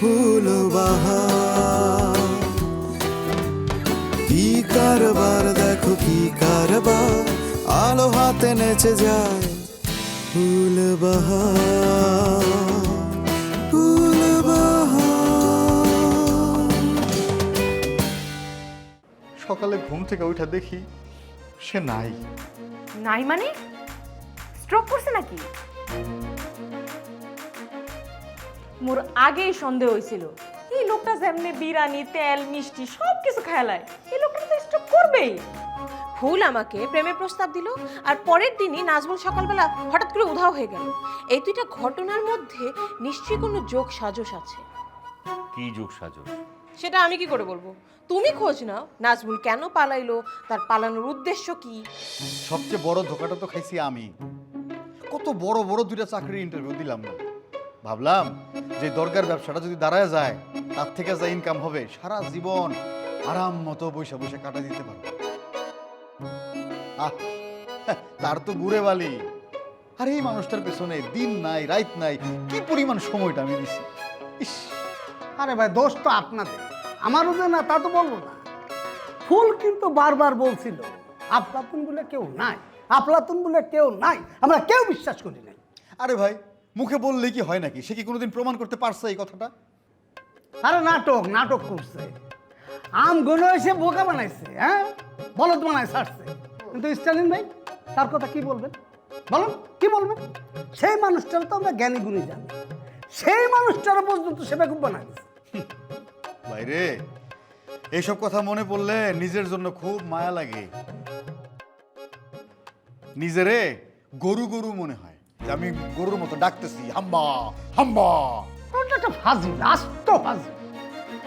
ফুল বাহার কি কারবার দেখো কি কারবার। আলো হাতে নেচে যায় ফুল বাহার ফুল সকালে ঘুম থেকে উঠে দেখি সে নাই। নাই মানে? স্ট্রোক করছে নাকি? মোর আগেই সন্দেহ হয়েছিল। এই লোকটা যেমনি বিরানি তেল মিষ্টি সব কিছু খেলায় এই লোকটা তো স্ট্রোক করবেই। ফুল আমাকে প্রেমের প্রস্তাব দিল আর পরের দিনই নাজমুল সকালবেলা হঠাৎ করে উধাও হয়ে গেল। এই দুইটা ঘটনার মধ্যে নিশ্চয়ই কোনো যোগ সাজস আছে। কি যোগ সাজস? সেটা আমি কি করে বলব? তুমি খোঁজ নাও নাজমুল কেন পালাইলো তার পালানোর উদ্দেশ্য কি? সবচেয়ে বড় ধোকাটা তো খাইছি আমি। কত বড় বড় দুইটা চাকরির ইন্টারভিউ দিলাম না। ভাবলাম যে দরকার ব্যবসাটা যদি দাঁড়ায় যায় তার থেকে যা ইনকাম হবে সারা জীবন আরাম মতো বসে বসে কাটা দিতে পারব। আহ, তার তো ঘুরে বালি। আর এই মানুষটার পেছনে দিন নাই রাত নাই কি পরিমাণ সময়টা আমি দিছি? ইস আরে ভাই দোষ তো আপনাদের। আমারও যে না তা তো বলব না। ফুল কিন্তু বারবার বলছিল আফলাতুন বলে কেউ নাই আফলাতুন বলে কেউ নাই আমরা কেউ বিশ্বাস করি নাই। আরে ভাই মুখে বললে কি হয় নাকি? সে কি কোনোদিন প্রমাণ করতে পারছে এই কথাটা? আরে নাটক নাটক করছে। আমগুলো এসে বোকা বানাইছে হ্যাঁ? বলদ বানায় ছাড়ছে। কিন্তু স্টালিন ভাই তার কথা কি বলবেন? বলুন কি বলবেন? সেই মানুষটার তো আমরা জ্ঞানী গুণী জানি। সেই মানুষটারও পর্যন্ত সে বেকুব বানায় দিছে। বাইরে এইসব কথা মনে পড়লে নিজের জন্য খুব মায়া লাগে। নিজেরে গরু গরু মনে হয়। যে আমি গরুর মতো ডাকতেছি হাম্বা হাম্বা ওটা একটা ফাজি রাস্ত ফাজি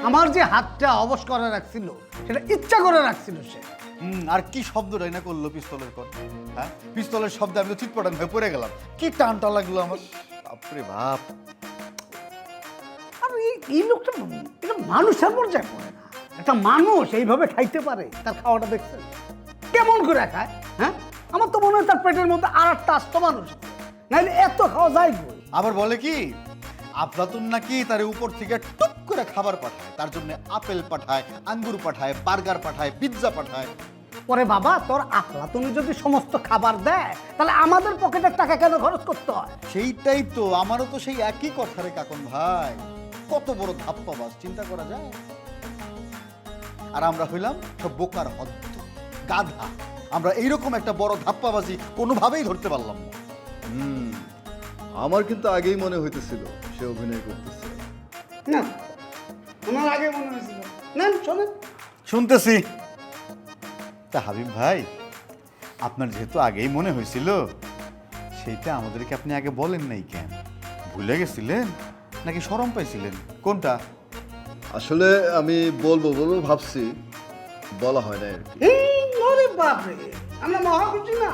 আমার যে হাতটা অবশ করে রাখছিল সেটা ইচ্ছা করে রাখছিল সে। হুম, আর কি শব্দটাই না করল পিস্তলের পর হ্যাঁ? পিস্তলের শব্দে আমি তো চিৎপটান হয়ে পড়ে গেলাম। কি টানটা লাগল আমার? বাপরে বাপ। আর এই এই লোকটা এটা মানুষের পর্যায়ে পড়ে না। একটা মানুষ এইভাবে খাইতে পারে তার খাওয়াটা দেখছেন? কেমন করে খায় হ্যাঁ? আমার তো মনে হয় তার পেটের মধ্যে আর একটা আস্ত মানুষ আছে। নাহলে এত খাওয়া যায় কই? আবার বলে কি আফলাতুন নাকি তার উপর থেকে টুক করে খাবার পাঠায় তার জন্য আপেল পাঠায় আঙ্গুর পাঠায় বার্গার পাঠায় পিৎজা পাঠায়। পরে বাবা তোর আকলা তুমি যদি সমস্ত খাবার দেয় তাহলে আমাদের পকেটের টাকা কেন খরচ করতে হয়? সেইটাই তো আমারও তো সেই একই কথা রে কাকন ভাই। কত বড় ধাপ্পাবাস চিন্তা করা যায়? আর আমরা হইলাম সব বোকার হদ্দ গাধা। আমরা এইরকম একটা বড় ধাপ্পাবাজি কোনোভাবেই ধরতে পারলাম না। হুম আমার কিন্তু আগেই মনে হইতেছিল সে অভিনয় করতেছে। না আমার আগে মনে হয়েছিল। শোনেন শুনতেছি। তা হাবিব ভাই আপনার যেহেতু আগেই মনে হয়েছিল সেইটা আমাদেরকে আপনি আগে বলেন নাই কেন? ভুলে গেছিলেন? নাকি শরম পাইছিলেন? কোনটা? আসলে আমি বলব বলব ভাবছি বলা হয় না আর কি। বাপরে আমরা মহা খুশি না।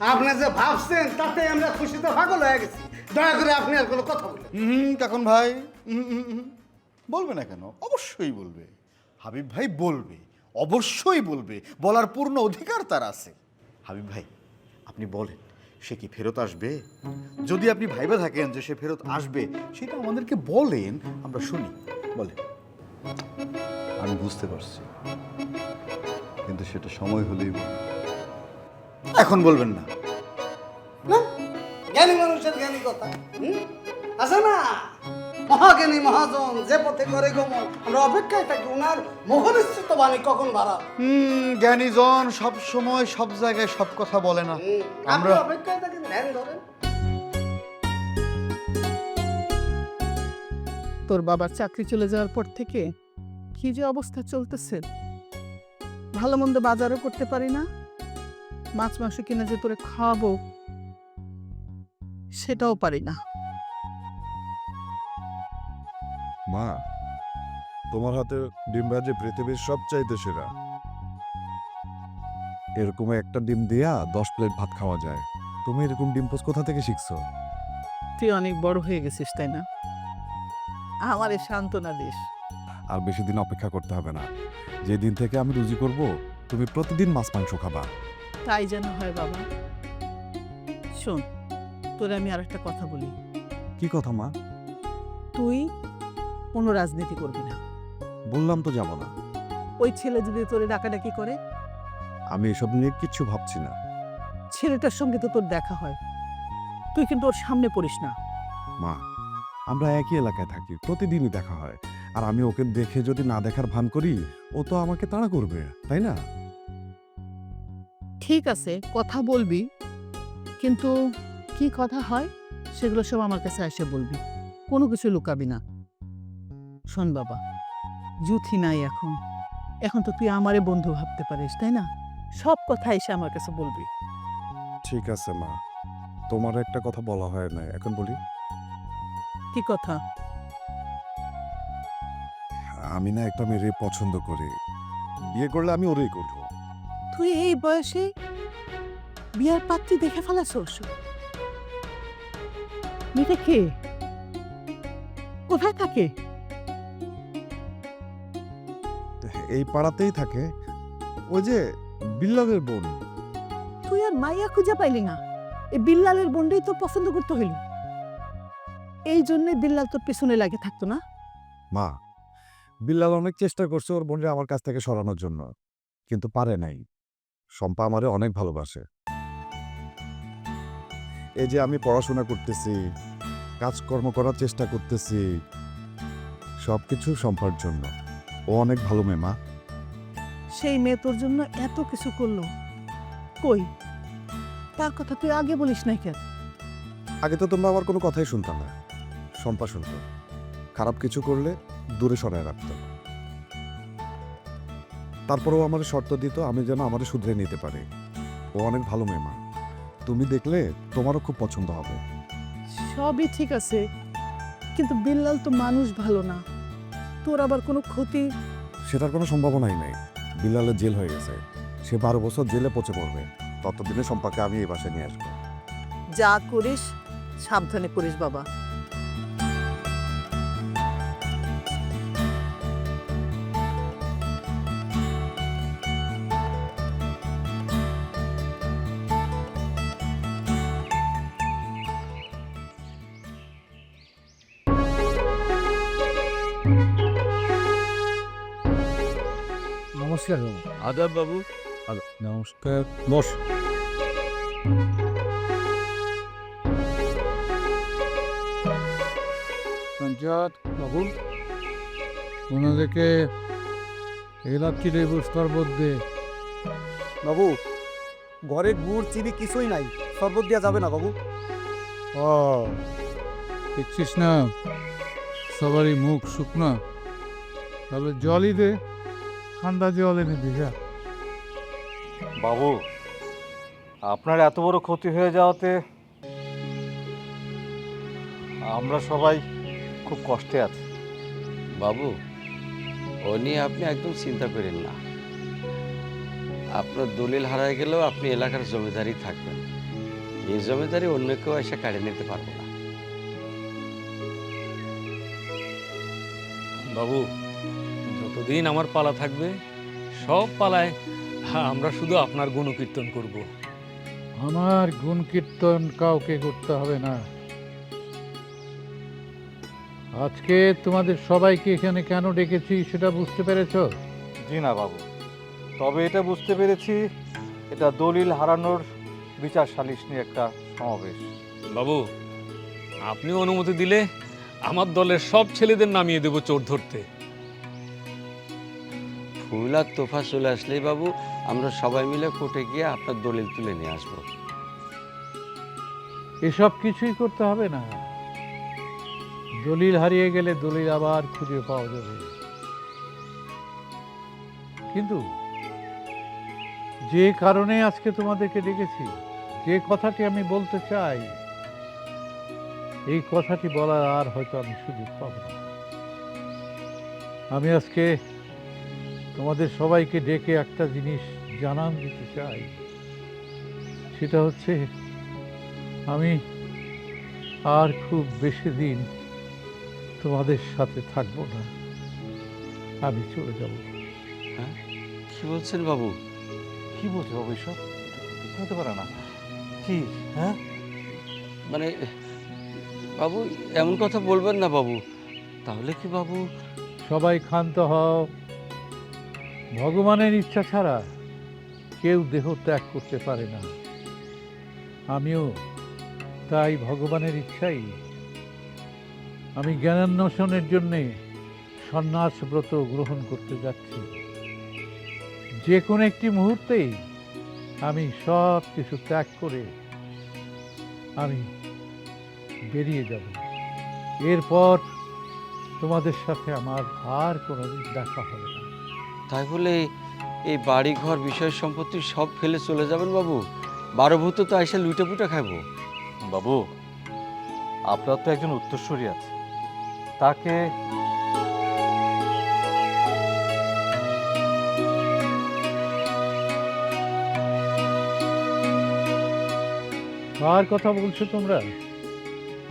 আপনি যে ভাবছেন, তাতে আমরা খুশিতে পাগল হয়ে গেছি। দয়া করে আপনি আর কোনো কথা বলেন হুম, কাকুন ভাই। বলবে না কেন? অবশ্যই বলবে। হাবিব ভাই বলবে, অবশ্যই বলবে। বলার পূর্ণ অধিকার তার আছে। হাবিব ভাই, আপনি বলেন, সে কি ফেরত আসবে? যদি আপনি ভাইবে থাকেন যে সে ফেরত আসবে, সেটা আমাদেরকে বলেন, আমরা শুনি। বলেন। আমি বুঝতে পারছি। কিন্তু সেটা সময় হলেই। এখন বলবেন না। না? জ্ঞানী মানুষের জ্ঞানী কথা। আছে না? মহাজ্ঞানী মহাজন যে পথে করে গমন আমরা অপেক্ষায় থাকি ওনার মুখনিশ্চিত বাণী কখন বাড়া? হুম জ্ঞানীজন সব সময় সব জায়গায় সব কথা বলে না। আমরা আমরা অপেক্ষায় থাকি ধ্যান ধরেন। তোর বাবার চাকরি চলে যাওয়ার পর থেকে কি যে অবস্থা চলতেছে? ভালো মন্দ বাজারও করতে পারি না? মাছ মাংস কিনে যে তোরে খাওয়াবো সেটাও পারি না। মা তোমার হাতে ডিম ভাজি পৃথিবীর সবচাইতে সেরা। এরকম একটা ডিম দিয়া দশ প্লেট ভাত খাওয়া যায়। তুমি এরকম ডিম পোস্ট কোথা থেকে শিখছো? তুই অনেক বড় হয়ে গেছিস তাই না? আমারে সান্ত্বনা দিস। আর বেশি দিন অপেক্ষা করতে হবে না। যেদিন থেকে আমি রুজি করব তুমি প্রতিদিন মাছ মাংস খাবা। তাই যেন হয় বাবা। শোন তোরে আমি আর একটা কথা বলি। কি কথা মা? তুই কোনো রাজনীতি করবি না। বললাম তো যাব না। ওই ছেলে যদি তোরে ডাকাডাকি করে? আমি এসব নিয়ে কিচ্ছু ভাবছি না। ছেলেটার সঙ্গে তো তোর দেখা হয়। তুই কিন্তু ওর সামনে পড়িস না। মা আমরা একই এলাকায় থাকি প্রতিদিনই দেখা হয়। আর আমি ওকে দেখে যদি না দেখার ভান করি ও তো আমাকে তাড়া করবে তাই না? ঠিক আছে কথা বলবি। কিন্তু কি কথা হয়? সেগুলো সব আমার কাছে এসে বলবি। কোনো কিছু লুকাবি না। শোন বাবা জুথি নাই এখন। এখন তো তুই আমারে বন্ধু ভাবতে পারিস তাই না? সব কথা এসে আমার কাছে বলবি। ঠিক আছে মা। তোমার একটা কথা বলা হয় না এখন বলি। কি কথা? আমি না একটা মেয়ে পছন্দ করি। বিয়ে করলে আমি ওরেই করব। তুই এই বয়সে বিয়ার পাত্রী দেখে ফেলাছোস মেয়েটা কে? কোথায় থাকে? এই পাড়াতেই থাকে। ওই যে বিল্লালের বোন। তুই আর মাইয়া খুঁজে পাইলি না। এই বিল্লালের বোনটাই তো পছন্দ করতে হইল। এই জন্যে বিল্লাল তোর পেছনে লাগে থাকতো না? মা বিল্লাল অনেক চেষ্টা করছে ওর বোনকে আমার কাছ থেকে সরানোর জন্য কিন্তু পারে নাই। শম্পা আমারে অনেক ভালোবাসে। এই যে আমি পড়াশোনা করতেছি কাজকর্ম করার চেষ্টা করতেছি সবকিছু শম্পার জন্য। ও অনেক ভালো মেয়ে মা। সেই মেয়ে তোর জন্য এত কিছু করল। কই? তার কথা তুই আগে বলিস নাই কেন? আগে তো তোমরা আমার কোনো কথাই শুনতাম না। শম্পা শুনতো। খারাপ কিছু করলে দূরে সরায় রাখতো। তারপরেও আমার শর্ত দিত আমি যেন আমার শুধরে নিতে পারি। ও অনেক ভালো মেয়ে মা। তুমি দেখলে তোমারও খুব পছন্দ হবে। সবই ঠিক আছে কিন্তু বিল্লাল তো মানুষ ভালো না। তোর আবার কোনো ক্ষতি? সেটার কোনো সম্ভাবনাই নেই। বিল্লালের জেল হয়ে গেছে। সে বারো বছর জেলে পচে পড়বে। ততদিনে সম্পর্কে আমি এই বাসায় নিয়ে আসব। যা করিস সাবধানে করিস বাবা। নমস্কার আদাব বাবু। নমস্কার। বস। পঞ্চায়েত বাবু ওনাদেরকে এলাচির এই বস্তার মধ্যে। বাবু ঘরে গুড় চিনি কিছুই নাই। শরবত দেওয়া যাবে না বাবু। ও দেখছিস না? সবারই মুখ শুকনা। তাহলে জলই দে। ঠান্ডা জল এনে দিঘা বাবু আপনার এত বড় ক্ষতি হয়ে যাওয়াতে আমরা সবাই খুব কষ্টে আছি। বাবু ও নিয়ে আপনি একদম চিন্তা করেন না। আপনার দলিল হারায় গেলেও আপনি এলাকার জমিদারি থাকবেন। এই জমিদারি অন্য কেউ এসে কাড়ে নিতে পারব না। বাবু যতদিন আমার পালা থাকবে সব পালায় আমরা শুধু আপনার গুণকীর্তন করব। আমার গুণ কীর্তন কাউকে করতে হবে না। আজকে তোমাদের সবাইকে এখানে কেন ডেকেছি সেটা বুঝতে পেরেছ? জি না বাবু। তবে এটা বুঝতে পেরেছি এটা দলিল হারানোর বিচার সালিশ নিয়ে একটা সমাবেশ। বাবু আপনি অনুমতি দিলে আমার দলের সব ছেলেদের নামিয়ে দেব চোর ধরতে। আর তোফা চলে আসলেই বাবু, আমরা সবাই মিলে কোর্টে গিয়ে আপনার দলিল তুলে নিয়ে আসব। এসব কিছুই করতে হবে না। দলিল হারিয়ে গেলে দলিল আবার খুঁজে পাওয়া যাবে। কিন্তু যে কারণে আজকে তোমাদেরকে ডেকেছি, যে কথাটি আমি বলতে চাই, এই কথাটি বলার আর হয়তো আমি সুযোগ পাবো না। আমি আজকে তোমাদের সবাইকে ডেকে একটা জিনিস জানান দিতে চাই। সেটা হচ্ছে আমি আর খুব বেশি দিন তোমাদের সাথে থাকব না। আমি চলে যাব। হ্যাঁ? কি বলছেন বাবু? কি বলছো বাবু এসব? হতে পারে না। কি? হ্যাঁ? মানে বাবু এমন কথা বলবেন না বাবু। তাহলে কি বাবু? সবাই ক্ষান্ত হও। ভগবানের ইচ্ছা ছাড়া কেউ দেহ ত্যাগ করতে পারে না। আমিও তাই ভগবানের ইচ্ছাই। আমি জ্ঞানান্বেষণের জন্যে সন্ন্যাস ব্রত গ্রহণ করতে যাচ্ছি। যে কোনো একটি মুহূর্তেই আমি সব কিছু ত্যাগ করে আমি বেরিয়ে যাব। এরপর তোমাদের সাথে আমার আর কোনোদিন দেখা হবে না। তাই বলে এই বাড়ি ঘর বিষয় সম্পত্তি সব ফেলে চলে যাবেন বাবু। বারো ভূত তো এসে লুটে পুটে খাব বাবু আপনার তো একজন উত্তরসূরি আছে। তাকে কার কথা বলছো তোমরা?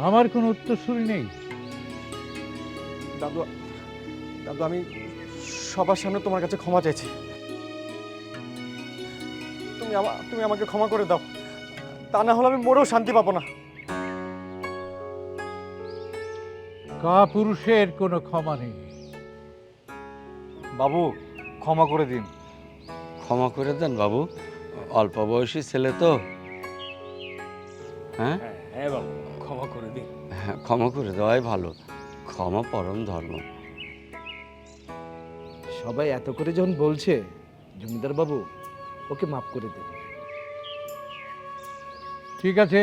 আমার কোনো উত্তরসূরি নেই। দাদু দাদু আমি সবার সামনে তোমার কাছে ক্ষমা চাইছি। তুমি আমা তুমি আমাকে ক্ষমা করে দাও। তা না হলে আমি মরেও শান্তি পাবো না। কা পুরুষের কোনো ক্ষমা নেই। বাবু ক্ষমা করে দিন। ক্ষমা করে দেন বাবু? অল্প বয়সী ছেলে তো। হ্যাঁ হ্যাঁ বাবু ক্ষমা করে দিন। হ্যাঁ ক্ষমা করে দেওয়াই ভালো। ক্ষমা পরম ধর্ম। সবাই এত করে যখন বলছে, জমিদার বাবু, ওকে মাফ করে দেবে ঠিক আছে,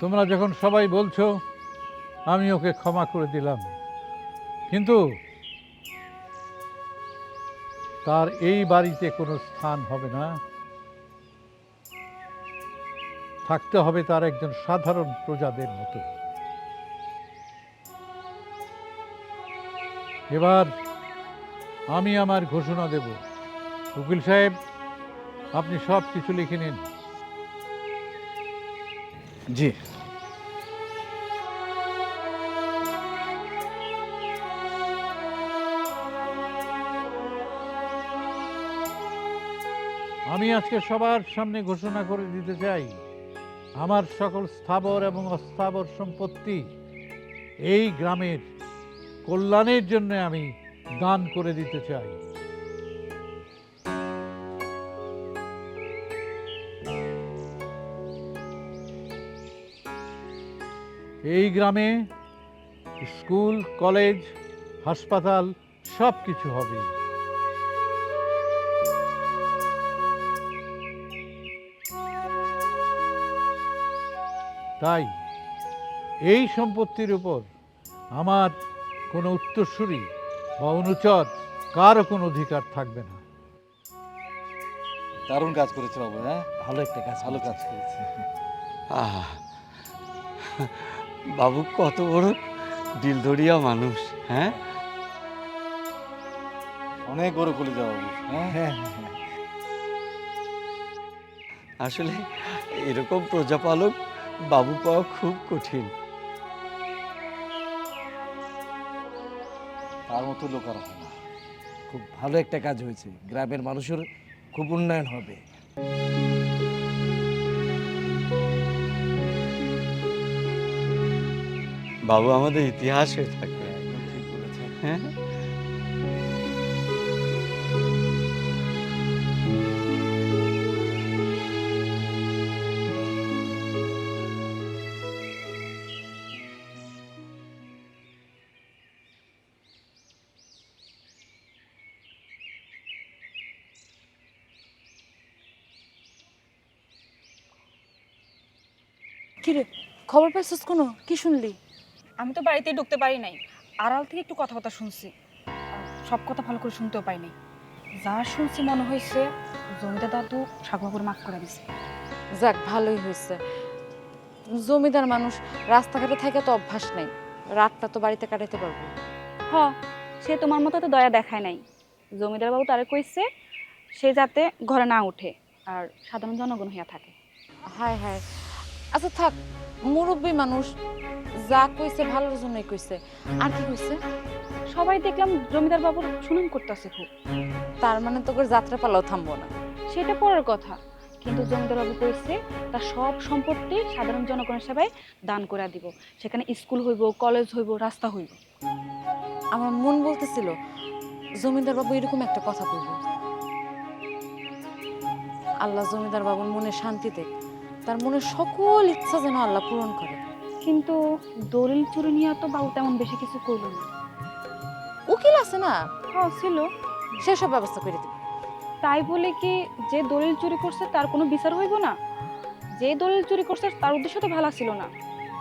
তোমরা যখন সবাই বলছো, আমি ওকে ক্ষমা করে দিলাম। কিন্তু তার এই বাড়িতে কোনো স্থান হবে না। থাকতে হবে তার একজন সাধারণ প্রজাদের মতো। এবার আমি আমার ঘোষণা দেব। উকিল সাহেব আপনি সব কিছু লিখে নিন। জি। আমি আজকে সবার সামনে ঘোষণা করে দিতে চাই আমার সকল স্থাবর এবং অস্থাবর সম্পত্তি এই গ্রামের কল্যাণের জন্য আমি দান করে দিতে চাই। এই গ্রামে স্কুল, কলেজ, হাসপাতাল সব কিছু হবে। তাই এই সম্পত্তির উপর আমার কোনো উত্তরসূরি বা অনুচর কারও কোনো অধিকার থাকবে না। দারুণ কাজ করেছে বাবু হ্যাঁ? ভালো একটা কাজ ভালো কাজ করেছে। আহা বাবু কত বড় দিলদরিয়া মানুষ হ্যাঁ? অনেক বড় কলিজা বাবু হ্যাঁ। আসলে এরকম প্রজাপালক বাবু পাওয়া খুব কঠিন। তার মতো লোক আর হয় না। খুব ভালো একটা কাজ হয়েছে। গ্রামের মানুষের খুব উন্নয়ন হবে। বাবু আমাদের ইতিহাস হয়ে থাকবে হ্যাঁ? কিরে খবর পাইছিস কোনো? কি শুনলি? আমি তো বাড়িতে ঢুকতে পারি নাই। আড়াল থেকে একটু কথা কথা শুনছি। সব কথা ভালো করে শুনতেও পাই নাই। যা শুনছি মনে হয়েছে জমিদার দাদু সাগবাবুর মাফ করে দিছে। যাক ভালোই হয়েছে। জমিদার মানুষ রাস্তাঘাটে থাকে তো অভ্যাস নেই। রাতটা তো বাড়িতে কাটাতে পারব। হ সে তোমার মতো তো দয়া দেখায় নাই। জমিদার বাবু তারে কইছে সে যাতে ঘরে না উঠে আর সাধারণ জনগণ হইয়া থাকে। হায় হায় আচ্ছা থাক মুরব্বী মানুষ যা কইছে ভালোর জন্যই কইছে। আর কি কইছে? সবাই দেখলাম জমিদার বাবুর সুনাম করতেছে খুব। তার মানে তোকে যাত্রা পালাও থামবো না। সেটা পরের কথা। কিন্তু জমিদার বাবু কইছে তার সব সম্পত্তি সাধারণ জনগণের সেবায় দান করে দিব। সেখানে স্কুল হইব কলেজ হইব রাস্তা হইব। আমার মন বলতেছিল জমিদার বাবু এরকম একটা কথা বলব আল্লাহ জমিদার বাবুর মনে শান্তি দেখ। তার মনের সকল ইচ্ছা যেন আল্লাহ পূরণ করে। কিন্তু দলিল চুরি নিয়ে তো বাবু তেমন বেশি কিছু করল না। উকিল আছে না? হ্যাঁ ছিল। সেসব ব্যবস্থা করে দিবে। তাই বলে কি যে দলিল চুরি করছে তার কোনো বিচার হইব না? যে দলিল চুরি করছে তার উদ্দেশ্য তো ভালো ছিল না।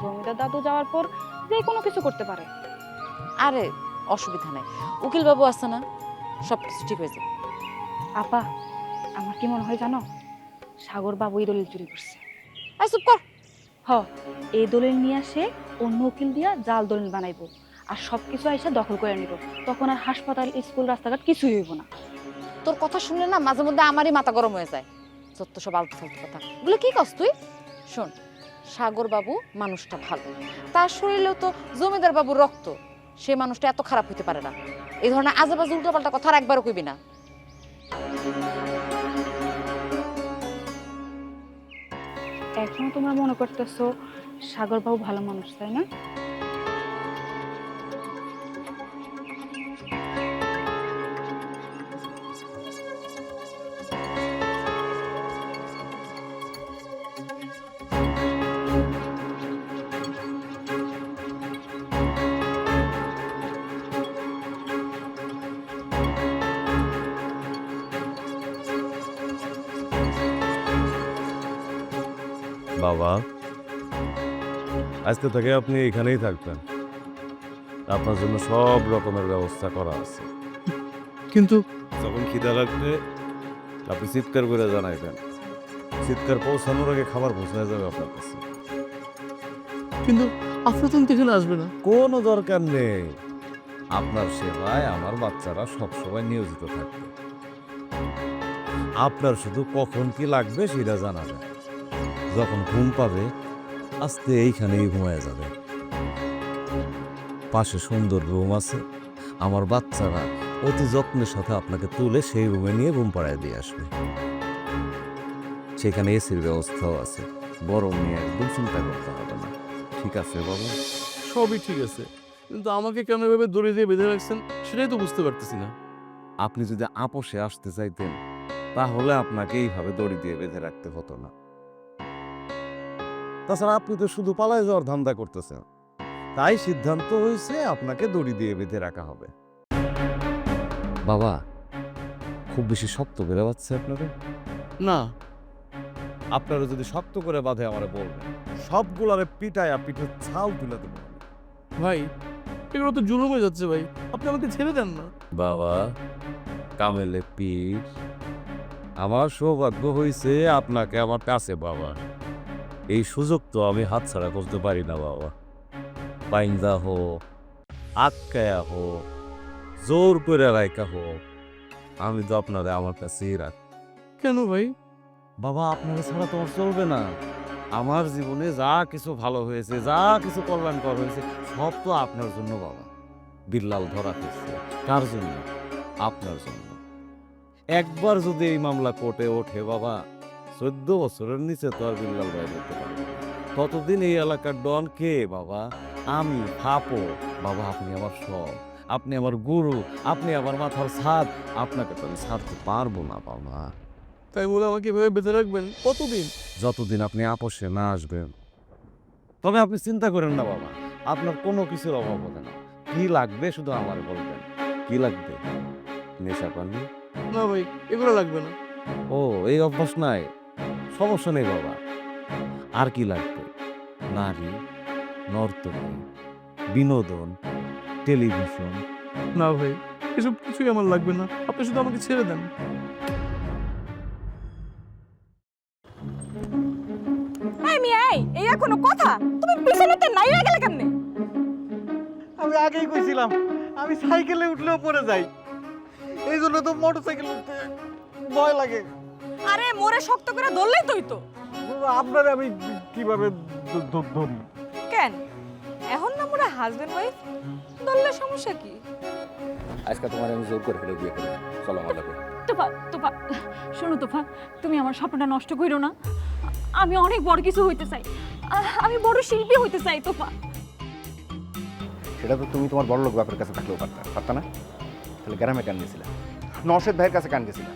জমিদার দাদু যাওয়ার পর যে কোনো কিছু করতে পারে। আরে অসুবিধা নাই। উকিল বাবু আছে না? সব কিছু ঠিক হয়ে যাবে। আপা আমার কি মনে হয় জানো? সাগর বাবু এই দলিল চুরি করছে। আই চুপ কর। হ এই দলিল নিয়ে আসে, অন্য উকিল দিয়া জাল দলিল বানাইবো। আর সব কিছু আইসা দখল করে নিব। তখন আর হাসপাতাল, স্কুল, রাস্তাঘাট কিছুই হইব না। তোর কথা শুনলে না মাঝে মধ্যে আমারই মাথা গরম হয়ে যায়। যত সব আলতু ফালতু কথা। বলে কি কস তুই? শোন, সাগর বাবু মানুষটা ভালো। তার শরীরেও তো জমিদার বাবুর রক্ত। সে মানুষটা এত খারাপ হইতে পারে না। এই ধরনের আজেবাজে উল্টোপাল্টা কথা আর একবারও কইবি না। এখনও তোমরা মনে করতেছো সাগরবাবু ভালো মানুষ তাই না? বাবা। আজকে থেকে আপনি এখানেই থাকবেন। আপনার জন্য সব রকমের ব্যবস্থা করা আছে। কিন্তু যখন খিদা লাগবে আপনি চিৎকার করে জানাইবেন। চিৎকার পৌঁছানোর আগে খাবার পৌঁছে যাবে আপনার কাছে। কিন্তু আফলাতুন তো এখানে আসবে না। কোনো দরকার নেই। আপনার সেবায় আমার বাচ্চারা সবসময় নিয়োজিত থাকবে। আপনার শুধু কখন কি লাগবে সেটা জানাবে যখন ঘুম পাবে আস্তে এইখানেই ঘুমায় যাবে। পাশে সুন্দর রুম আছে। আমার বাচ্চারা অতি যত্নের সাথে আপনাকে তুলে সেই রুমে নিয়ে ঘুম পাড়ায় দিয়ে আসবে। সেখানে এসির ব্যবস্থাও আছে। গরম নিয়ে একদম চিন্তা করতে হবে না। ঠিক আছে বাবা? সবই ঠিক আছে। কিন্তু আমাকে কেন এভাবে দড়ি দিয়ে বেঁধে রাখছেন সেটাই তো বুঝতে পারতেছি না। আপনি যদি আপোষে আসতে চাইতেন তাহলে আপনাকে এইভাবে দড়ি দিয়ে বেঁধে রাখতে হতো না। তাছাড়া আপনি তো শুধু পালায় যাওয়ার ধান্দা করতেছেন। তাই সিদ্ধান্ত হয়েছে আপনাকে দড়ি দিয়ে বেঁধে রাখা হবে। বাবা খুব বেশি শক্ত বেড়ে যাচ্ছে আপনাদের? না আপনারা যদি শক্ত করে বাঁধে আমারে বলবেন সবগুলারে পিটায়া পিঠে ছাল তুলে দেবো ভাই এগুলো তো জুলুম হয়ে যাচ্ছে ভাই। আপনি আমাকে ছেড়ে দেন না। বাবা কামেলে পীর। আমার সৌভাগ্য হয়েছে আপনাকে আমার কাছে বাবা। এই সুযোগ তো আমি হাতছাড়া করতে পারি না, বাবা। পাইন্দা হো, আটকায়া হো, জোর করে রাইকা হো। আমি তো আপনারে আমার কাছেই রাখ। কেন ভাই? বাবা, আপনারা ছাড়া তোমার চলবে না। আমার জীবনে যা কিছু ভালো হয়েছে, যা কিছু কল্যাণকর হয়েছে, সব তো আপনার জন্য, বাবা। বিল্লাল ধরা হয়েছে কার জন্য? আপনার জন্য। একবার যদি এই মামলা কোর্টে ওঠে, বাবা চোদ্দ বছরের নিচে তো আর বিল্লাল ভাই বলতে পারবে ততদিন এই এলাকার ডন কে? বাবা আমি ফাপো বাবা আপনি আমার সব। আপনি আমার গুরু আপনি আমার মাথার ছাদ। আপনাকে তো আমি ছাড়তে পারব না বাবা। তাই বলে আমাকে এভাবে বেঁধে রাখবেন? কতদিন? যতদিন আপনি আপোষে না আসবেন। তবে আপনি চিন্তা করেন না বাবা। আপনার কোনো কিছুর অভাব হবে না। কি লাগবে শুধু আমার বলবেন। কি লাগবে? নেশা পানি? না ভাই এগুলো লাগবে না। ও এই অভ্যাস নাই। সমস্যা নেই বাবা। আর কি লাগবে? নারী নর্তকী বিনোদন টেলিভিশন। না ভাই এসব কিছুই আমার লাগবে না। আপনি শুধু আমাকে ছেড়ে দেন। এই মিয়া এই এই কথা? তুমি পিছনেতে নাই গেলে কেমনে? আমি আগেই কইছিলাম আমি সাইকেলে উঠলেও পড়ে যাই। এই জন্য তো মোটর সাইকেল উঠতে ভয় লাগে। আরে মোরে শক্ত করে ধরলেই তুই তো আপনার আমি কীভাবে ধরি? কেন? এখন না মোরা হাজবেন্ড ওয়াইফ ধরলে সমস্যা কি? আজকে তোমার আমি জোর করে ফেলে বিয়ে করি চলো আমার লাগে। তোফা তোফা শোনো তোফা তুমি আমার স্বপ্নটা নষ্ট করো না। আমি অনেক বড় কিছু হইতে চাই। আমি বড় শিল্পী হইতে চাই তোফা। সেটা তো তুমি তোমার বড় লোক বাপের কাছে থাকলেও পারতা পারতা না? তাহলে গ্রামে কান গেছিলাম নশেদ ভাইয়ের কাছে কান গেছিলাম